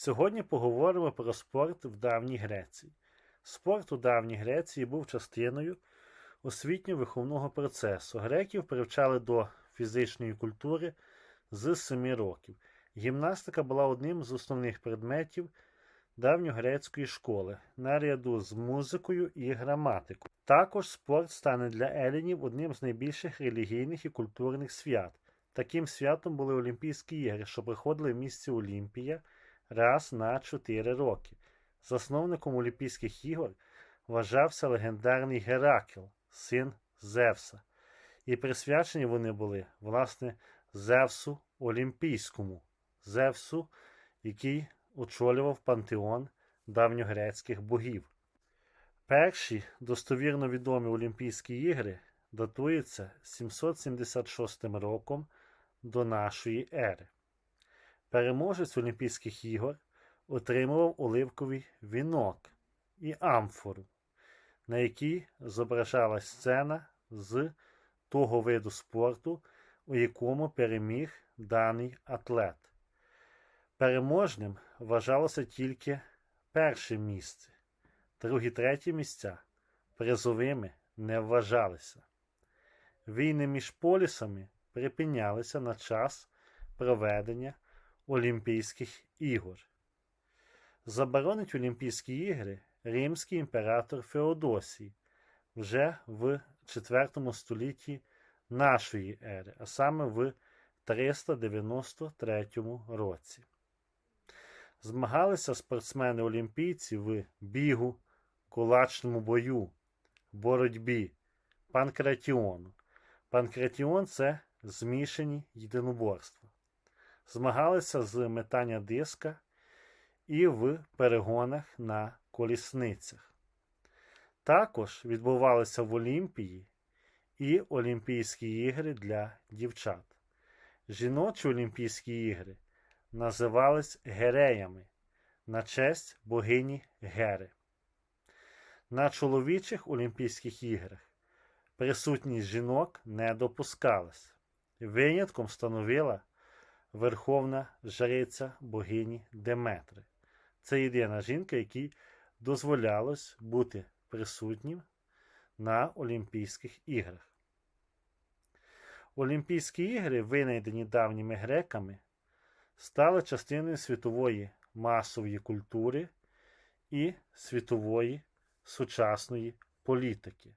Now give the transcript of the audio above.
Сьогодні поговоримо про спорт в давній Греції. Спорт у давній Греції був частиною освітньо-виховного процесу. Греків привчали до фізичної культури з 7 років. Гімнастика була одним з основних предметів давньогрецької школи, наряду з музикою і граматикою. Також спорт стане для елінів одним з найбільших релігійних і культурних свят. Таким святом були Олімпійські ігри, що приходили в місті Олімпія раз на 4 роки. Засновником Олімпійських ігор вважався легендарний Геракл, син Зевса. І присвячені вони були, власне, Зевсу Олімпійському, Зевсу, який очолював пантеон давньогрецьких богів. Перші достовірно відомі Олімпійські ігри датуються 776 роком до нашої ери. Переможець Олімпійських ігор отримував оливковий вінок і амфору, на якій зображалась сцена з того виду спорту, у якому переміг даний атлет. Переможним вважалося тільки перше місце, другі треті місця призовими не вважалися. Війни між полісами припинялися на час проведення Олімпійських ігор. Заборонить Олімпійські ігри римський імператор Феодосій вже в IV столітті нашої ери, а саме в 393 році. Змагалися спортсмени-олімпійці в бігу, кулачному бою, боротьбі, панкратіону. Панкратіон це змішані єдиноборства. Змагалися з метання диска і в перегонах на колісницях. Також відбувалися в Олімпії і Олімпійські ігри для дівчат. Жіночі Олімпійські ігри називались гереями на честь богині Гери. На чоловічих Олімпійських іграх присутність жінок не допускалась. Винятком становила верховна жриця богині Деметри. Це єдина жінка, якій дозволялось бути присутнім на Олімпійських іграх. Олімпійські ігри, винайдені давніми греками, стали частиною світової масової культури і світової сучасної політики.